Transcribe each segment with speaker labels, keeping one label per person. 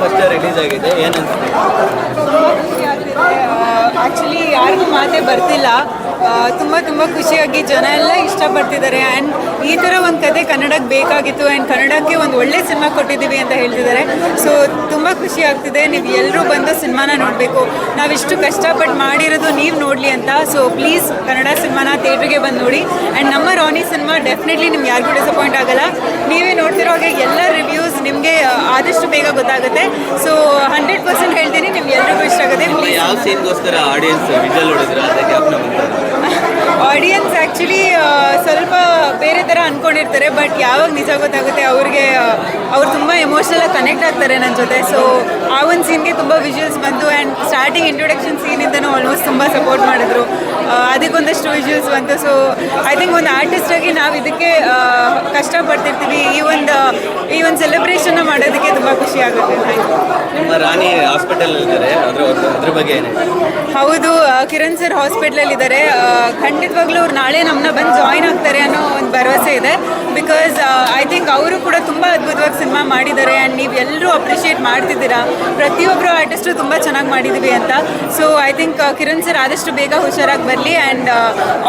Speaker 1: First release ಆಗಿದೆ
Speaker 2: actually ಯಾರಿಗೂ ಮಾತೇ ಬರ್ತಿಲ್ಲ. ತುಂಬ ತುಂಬ ಖುಷಿಯಾಗಿ ಜನ ಎಲ್ಲ ಇಷ್ಟಪಡ್ತಿದ್ದಾರೆ. ಆ್ಯಂಡ್ ಈ ಥರ ಒಂದು ಕತೆ ಕನ್ನಡಕ್ಕೆ ಬೇಕಾಗಿತ್ತು. ಆ್ಯಂಡ್ ಕನ್ನಡಕ್ಕೆ ಒಂದು ಒಳ್ಳೆ ಸಿನಿಮಾ ಕೊಟ್ಟಿದ್ದೀವಿ ಅಂತ ಹೇಳ್ತಿದ್ದಾರೆ. ಸೊ ತುಂಬ ಖುಷಿ ಆಗ್ತಿದೆ. ನೀವು ಎಲ್ಲರೂ ಬಂದು ಸಿನಿಮಾನ ನೋಡಬೇಕು. ನಾವಿಷ್ಟು ಕಷ್ಟಪಟ್ಟು ಮಾಡಿರೋದು ನೀವು ನೋಡಲಿ ಅಂತ. ಸೊ ಪ್ಲೀಸ್ ಕನ್ನಡ ಸಿನಿಮಾನ ಥಿಯೇಟ್ರಿಗೆ ಬಂದು ನೋಡಿ. ಆ್ಯಂಡ್ ನಮ್ಮ ರಾನಿ ಸಿನಿಮಾ ಡೆಫಿನೆಟ್ಲಿ ನಿಮ್ಗೆ ಯಾರಿಗೂ ಡಿಸಪಾಯಿಂಟ್ ಆಗಲ್ಲ. ನೀವೇ ನೋಡ್ತಿರೋ ಹಾಗೆ ಎಲ್ಲ ರಿವ್ಯೂಸ್ ನಿಮಗೆ ಆದಷ್ಟು ಬೇಗ ಗೊತ್ತಾಗುತ್ತೆ. ಸೊ ಹಂಡ್ರೆಡ್ ಪರ್ಸೆಂಟ್ ಹೇಳ್ತೀನಿ ನಿಮ್ಗೆ ಎಲ್ಲರಿಗೂ ಇಷ್ಟ ಆಗುತ್ತೆ.
Speaker 1: ಯಾವ ಸೀನ್ಗೋಸ್ಕರ ಆಡಿಯನ್ಸ್ ವಿಜಲ್ ಹೊಡೆದ್ರ
Speaker 2: ಆಡಿಯನ್ಸ್ ಆ್ಯಕ್ಚುಲಿ ಸ್ವಲ್ಪ ಬೇರೆ ಥರ ಅಂದ್ಕೊಂಡಿರ್ತಾರೆ ಬಟ್ ಯಾವಾಗ ನಿಜ ಗೊತ್ತಾಗುತ್ತೆ ಅವ್ರಿಗೆ ಅವ್ರು ತುಂಬ ಎಮೋಷ್ನಲಾಗಿ ಕನೆಕ್ಟ್ ಆಗ್ತಾರೆ ನನ್ನ ಜೊತೆ. ಸೊ ಆ ಒಂದು ಸೀನ್ಗೆ ತುಂಬ ವಿಜುವಲ್ಸ್ ಬಂತು ಆ್ಯಂಡ್ ಸ್ಟಾರ್ಟಿಂಗ್ ಇಂಟ್ರೊಡಕ್ಷನ್ ಸೀನಿಂದನೂ ಆಲ್ಮೋಸ್ಟ್ ತುಂಬ ಸಪೋರ್ಟ್ ಮಾಡಿದ್ರು. ಅದಕ್ಕೊಂದಷ್ಟು ವಿಜುವಲ್ಸ್ ಬಂತು. ಸೊ ಐ ಥಿಂಕ್ ಒಂದು ಆರ್ಟಿಸ್ಟಾಗಿ ನಾವು ಇದಕ್ಕೆ ಕಷ್ಟಪಡ್ತಿರ್ತೀವಿ. ಈ ಒಂದು ಈ ಒಂದು ಸೆಲೆಬ್ರೇಷನ್ನ ಮಾಡೋದಕ್ಕೆ ತುಂಬ ಖುಷಿ ಆಗುತ್ತೆ. ಥ್ಯಾಂಕ್ ಯು
Speaker 1: ರಾಣಿ ಹಾಸ್ಪಿಟಲ್ ಇದ್ದಾರೆ. ಅದ್ರ ಅದ್ರ ಬಗ್ಗೆ
Speaker 2: ಹೌದು ಕಿರಣ್ ಸರ್ ಹಾಸ್ಪಿಟ್ಲಲ್ಲಿ ಇದ್ದಾರೆ ಖಂಡಿತವಾಗ್ಲೂ ಅವ್ರು ನಾಳೆ ನಮ್ಮನ್ನ ಬಂದು ಜಾಯಿನ್ ಆಗ್ತಾರೆ ಅನ್ನೋ ಒಂದು ಭರವಸೆ ಇದೆ. ಬಿಕಾಸ್ ಐ ಥಿಂಕ್ ಅವರು ಕೂಡ ತುಂಬ ಅದ್ಭುತವಾಗಿ ಸಿನಿಮಾ ಮಾಡಿದ್ದಾರೆ ಆ್ಯಂಡ್ ನೀವು ಎಲ್ಲರೂ ಅಪ್ರಿಷಿಯೇಟ್ ಮಾಡ್ತಿದ್ದೀರಾ. ಪ್ರತಿಯೊಬ್ಬರು ಆರ್ಟಿಸ್ಟ್ ತುಂಬ ಚೆನ್ನಾಗಿ ಮಾಡಿದ್ದೀವಿ ಅಂತ. So I think Kiran sir ಆದಷ್ಟು ಬೇಗ ಹುಷಾರಾಗಿ ಬರಲಿ ಆ್ಯಂಡ್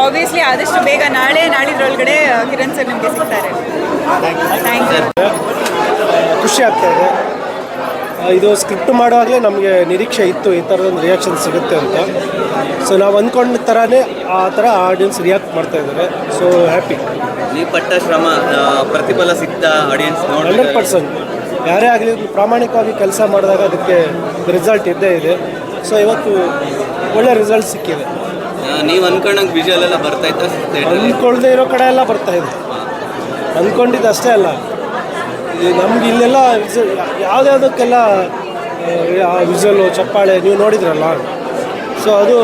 Speaker 2: ಆಬ್ವಿಯಸ್ಲಿ ಆದಷ್ಟು ಬೇಗ ನಾಳೆ ನಾಳಿದ್ರೊಳಗಡೆ ಕಿರಣ್ ಸರ್ ನಿಮಗೆ ಸಿಗ್ತಾರೆ. ಥ್ಯಾಂಕ್ ಯು
Speaker 3: ಖುಷಿ ಆಗ್ತಾ ಇದೆ. ಇದು ಸ್ಕ್ರಿಪ್ಟ್ ಮಾಡುವಾಗಲೇ ನಮಗೆ ನಿರೀಕ್ಷೆ ಇತ್ತು ಈ ಥರದೊಂದು ರಿಯಾಕ್ಷನ್ ಸಿಗುತ್ತೆ ಅಂತ. ಸೊ ನಾವು ಅಂದ್ಕೊಂಡ ಥರನೇ ಆ ಥರ ಆಡಿಯನ್ಸ್ ರಿಯಾಕ್ಟ್ ಮಾಡ್ತಾ ಇದ್ದಾರೆ. ಸೊ ಹ್ಯಾಪಿ
Speaker 1: ನೀವು ಪಟ್ಟ ಶ್ರಮ ಪ್ರತಿಫಲ ಸಿಕ್ತ ಆಡಿಯನ್ಸ್
Speaker 3: ಹಂಡ್ರೆಡ್ ಪರ್ಸೆಂಟ್. ಯಾರೇ ಆಗಲಿ ಪ್ರಾಮಾಣಿಕವಾಗಿ ಕೆಲಸ ಮಾಡಿದಾಗ ಅದಕ್ಕೆ ರಿಸಲ್ಟ್ ಇದ್ದೇ ಇದೆ. ಸೊ ಇವತ್ತು ಒಳ್ಳೆ ರಿಸಲ್ಟ್ ಸಿಕ್ಕಿದೆ
Speaker 1: ನೀವು ಅನ್ಕೊಂಡಂಗೆ ವಿಜುವಲ್ ಎಲ್ಲ ಬರ್ತಾ ಇತ್ತು?
Speaker 3: ಅಂದ್ಕೊಳ್ದೇ ಇರೋ ಕಡೆ ಎಲ್ಲ ಬರ್ತಾ ಇದೆ. ಅಂದ್ಕೊಂಡಿದ್ದು ಅಷ್ಟೇ ಅಲ್ಲ. ನಮ್ಗೆ ಇಲ್ಲೆಲ್ಲ ಯಾವುದ್ಯಾವುದಕ್ಕೆಲ್ಲ ವಿಸಲು ಚಪ್ಪಾಳೆ ನೀವು ನೋಡಿದ್ರಲ್ಲ? ಸೊ ಅದು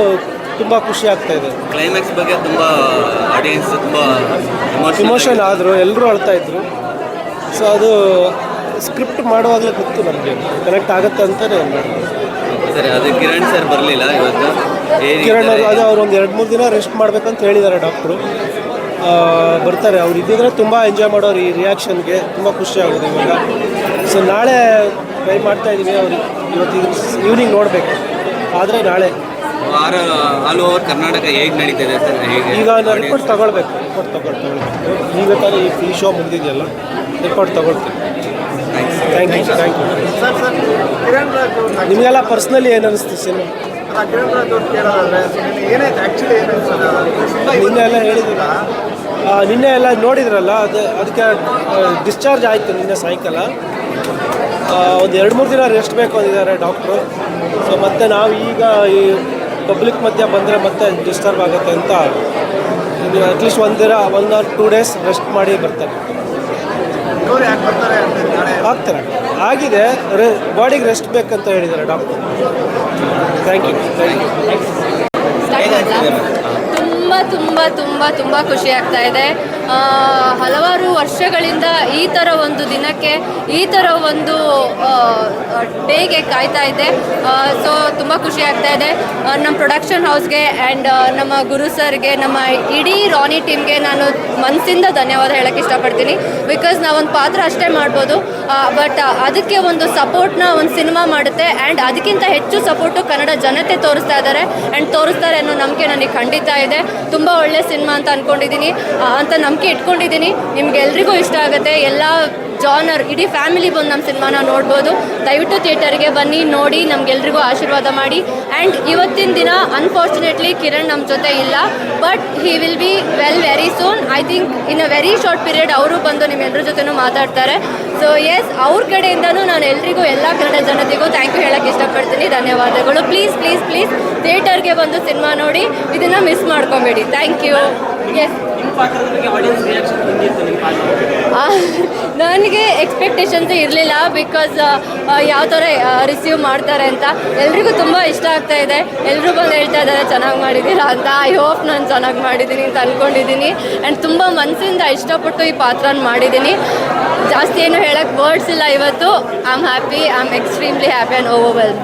Speaker 3: ತುಂಬ ಖುಷಿ ಆಗ್ತಾ ಇದೆ.
Speaker 1: ಕ್ಲೈಮ್ಯಾಕ್ಸ್ ಬಗ್ಗೆ ತುಂಬ ಆಡಿಯನ್ಸ್ ತುಂಬ
Speaker 3: ಇಮೋಷನ್ ಆದರು ಎಲ್ಲರೂ ಅಳ್ತಾ ಇದ್ರು. ಸೊ ಅದು ಸ್ಕ್ರಿಪ್ಟ್ ಮಾಡುವಾಗಲೇ ಗೊತ್ತು ನಮಗೆ. ಕನೆಕ್ಟ್ ಆಗುತ್ತೆ ಅಂತಲೇ
Speaker 1: ಸರಿ ಅದು ಕಿರಣ್ ಸರ್ ಬರಲಿಲ್ಲ ಇವತ್ತು?
Speaker 3: ಕಿರಣ್ ಅದು ಅವ್ರು ಒಂದು ಎರಡು ಮೂರು ದಿನ ರೆಸ್ಟ್ ಮಾಡಬೇಕಂತ ಹೇಳಿದ್ದಾರೆ ಡಾಕ್ಟ್ರು ಬರ್ತಾರೆ. ಅವ್ರು ಇದ್ದಿದ್ರೆ ತುಂಬ ಎಂಜಾಯ್ ಮಾಡೋರು ಈ ರಿಯಾಕ್ಷನ್ಗೆ ತುಂಬ ಖುಷಿ ಆಗೋದು ಇವಾಗ. ಸೊ ನಾಳೆ ಟ್ರೈ ಮಾಡ್ತಾ ಇದ್ದೀವಿ ಅವ್ರು. ಇವತ್ತು ಈವ್ನಿಂಗ್ ನೋಡಬೇಕು. ಆದರೆ ನಾಳೆ.
Speaker 1: ಆಲ್ ಆಲ್ ಓವರ್ ಕರ್ನಾಟಕ ಹೇಗೆ ನಡೀತಿದೆ ಸರ್ ಹೇಗೆ?
Speaker 3: ಈಗ ನಾನು ರಿಪೋರ್ಟ್ ತಗೊಳ್ಬೇಕು. ರಿಪೋರ್ಟ್ ತಗೊಳ್ ತಗೊಳ್ಬೇಕು. ಈಗ ತಾನೇ ಈ ಈ ಶೋ ಮುಗಿದಿದೆಯಲ್ಲ? ರಿಪೋರ್ಟ್ ತಗೊಳ್ತೀನಿ. Thank you thank you
Speaker 4: sir sir Kiran Raj ಅವ್ರು
Speaker 3: ನಿಮಗೆಲ್ಲ ಪರ್ಸ್ನಲಿ ಏನು ಅನಿಸ್ತು ಸಿನಿಮಾ?
Speaker 4: ನಿನ್ನೆಲ್ಲ ಕಿರಣ್ ರಾಜ್ ಅವ್ರು ಕೇಳೋದಾದ್ರೆ ನಿನ್ನೆ
Speaker 3: ಎಲ್ಲ ಹೇಳಿದ್ದೀರಾ ಆ, ನಿನ್ನೆ ಎಲ್ಲ ನೋಡಿದ್ರಲ್ಲ ಅದು ಅದಕ್ಕೆ ಡಿಸ್ಚಾರ್ಜ್ ಆಯಿತು ನಿನ್ನೆ ಸಾಯಂಕಾಲ ಒಂದು ಎರಡು ಮೂರು ದಿನ ರೆಸ್ಟ್ ಬೇಕು ಅಂದಿದ್ದಾರೆ ಡಾಕ್ಟ್ರು ಸೊ ಮತ್ತೆ ನಾವು ಈಗ ಈ ಪಬ್ಲಿಕ್ ಮಧ್ಯೆ ಬಂದರೆ ಮತ್ತೆ ಡಿಸ್ಟರ್ಬ್ ಆಗುತ್ತೆ ಅಂತ ಅಟ್ಲೀಸ್ಟ್ ಒಂದು ದಿನ one or two days rest ಮಾಡಿ ಬರ್ತಾರೆ.
Speaker 4: ಇವ್ರು ಯಾಕೆ ಬರ್ತಾರೆ ಅಂತ
Speaker 3: ಆಗ್ತಾರೆ. ಆಗಿದೆ ರೇ ಬಾಡಿಗೆ ರೆಸ್ಟ್ ಬೇಕಂತ ಹೇಳಿದ್ದಾರೆ doctor thank you thank you
Speaker 5: ತುಂಬ ತುಂಬ ತುಂಬ ತುಂಬ ಖುಷಿ ಆಗ್ತಾ ಇದೆ. ಹಲವಾರು ವರ್ಷಗಳಿಂದ ಈ ಥರ ಒಂದು ದಿನಕ್ಕೆ ಈ ಥರ ಒಂದು ಡೇಗೆ ಕಾಯ್ತಾ ಇದ್ದೆ. ಸೊ ತುಂಬ ಖುಷಿ ಆಗ್ತಾ ಇದೆ. ನಮ್ಮ ಪ್ರೊಡಕ್ಷನ್ ಹೌಸ್ಗೆ ಆ್ಯಂಡ್ ನಮ್ಮ ಗುರು ಸರ್ಗೆ ನಮ್ಮ ಇಡೀ ರಾನಿ ಟೀಮ್ಗೆ ನಾನು ಮನಸ್ಸಿಂದ ಧನ್ಯವಾದ ಹೇಳಕ್ಕೆ ಇಷ್ಟಪಡ್ತೀನಿ. ಬಿಕಾಸ್ ನಾವೊಂದು ಪಾತ್ರ ಅಷ್ಟೇ ಮಾಡ್ಬೋದು. ಬಟ್ ಅದಕ್ಕೆ ಒಂದು ಸಪೋರ್ಟ್ನ ಒಂದು ಸಿನಿಮಾ ಮಾಡುತ್ತೆ. ಆ್ಯಂಡ್ ಅದಕ್ಕಿಂತ ಹೆಚ್ಚು ಸಪೋರ್ಟು ಕನ್ನಡ ಜನತೆ ತೋರಿಸ್ತಾ ಇದ್ದಾರೆ. ಆ್ಯಂಡ್ ತೋರಿಸ್ತಾರೆ ಅನ್ನೋ ನಂಬಿಕೆ ನನಗೆ ಖಂಡಿತ ಇದೆ. ತುಂಬ ಒಳ್ಳೆ ಸಿನಿಮಾ ಅಂತ ಅಂದ್ಕೊಂಡಿದ್ದೀನಿ ಅಂತ ನಂಬಿಕೆ ಇಟ್ಕೊಂಡಿದ್ದೀನಿ. ನಿಮ್ಗೆ ಎಲ್ರಿಗೂ ಇಷ್ಟ ಆಗುತ್ತೆ. ಎಲ್ಲ ಜಾನರ್ ಇಡೀ ಫ್ಯಾಮಿಲಿ ಬಂದು ನಮ್ಮ ಸಿನಿಮಾನ ನೋಡ್ಬೋದು. ದಯವಿಟ್ಟು ಥಿಯೇಟರ್ಗೆ ಬನ್ನಿ, ನೋಡಿ, ನಮ್ಗೆಲ್ರಿಗೂ ಆಶೀರ್ವಾದ ಮಾಡಿ. ಆ್ಯಂಡ್ ಇವತ್ತಿನ ದಿನ ಅನ್ಫಾರ್ಚುನೇಟ್ಲಿ ಕಿರಣ್ ನಮ್ಮ ಜೊತೆ ಇಲ್ಲ. But he will be well very soon I think in a very short period ಅವರು ಬಂದು ನಿಮ್ಮೆಲ್ಲರ ಜೊತೆನೂ ಮಾತಾಡ್ತಾರೆ. ಸೊ ಎಸ್ ಅವ್ರ ಕಡೆಯಿಂದನೂ ನಾನು ಎಲ್ರಿಗೂ, ಎಲ್ಲ ಕನ್ನಡ ಜನತೆಗೂ ಥ್ಯಾಂಕ್ ಯು ಹೇಳಕ್ಕೆ ಇಷ್ಟಪಡ್ತೀನಿ. ಧನ್ಯವಾದಗಳು. ಪ್ಲೀಸ್ ಪ್ಲೀಸ್ ಪ್ಲೀಸ್ ಥಿಯೇಟರ್ಗೆ ಬಂದು ಸಿನಿಮಾ ನೋಡಿ. ಇದನ್ನು ಮಿಸ್ ಮಾಡ್ಕೊಬೇಡಿ. ಥ್ಯಾಂಕ್ ಯು ಎಸ್ ನನಗೆ ಎಕ್ಸ್ಪೆಕ್ಟೇಷನ್ಸ್ ಇರಲಿಲ್ಲ ಬಿಕಾಸ್ ಯಾವ ಥರ ರಿಸೀವ್ ಮಾಡ್ತಾರೆ ಅಂತ ಎಲ್ರಿಗೂ ತುಂಬ ಇಷ್ಟ ಆಗ್ತಾ ಇದೆ. ಎಲ್ಲರೂ ಬಂದು ಹೇಳ್ತಾ ಇದ್ದಾರೆ, ಚೆನ್ನಾಗಿ ಮಾಡಿದ್ದೀರಾ ಅಂತ. ಐ ಹೋಪ್ ನಾನು ಚೆನ್ನಾಗಿ ಮಾಡಿದ್ದೀನಿ ಅಂತ ಅಂದ್ಕೊಂಡಿದ್ದೀನಿ ಆ್ಯಂಡ್ ತುಂಬ ಮನಸ್ಸಿಂದ ಇಷ್ಟಪಟ್ಟು ಈ ಪಾತ್ರನ ಮಾಡಿದ್ದೀನಿ. ಜಾಸ್ತಿ ಏನು ಹೇಳಕ್ಕೆ ವರ್ಡ್ಸ್ ಇಲ್ಲ ಇವತ್ತು. I am happy I am extremely happy and ಓವರ್ವೆಲ್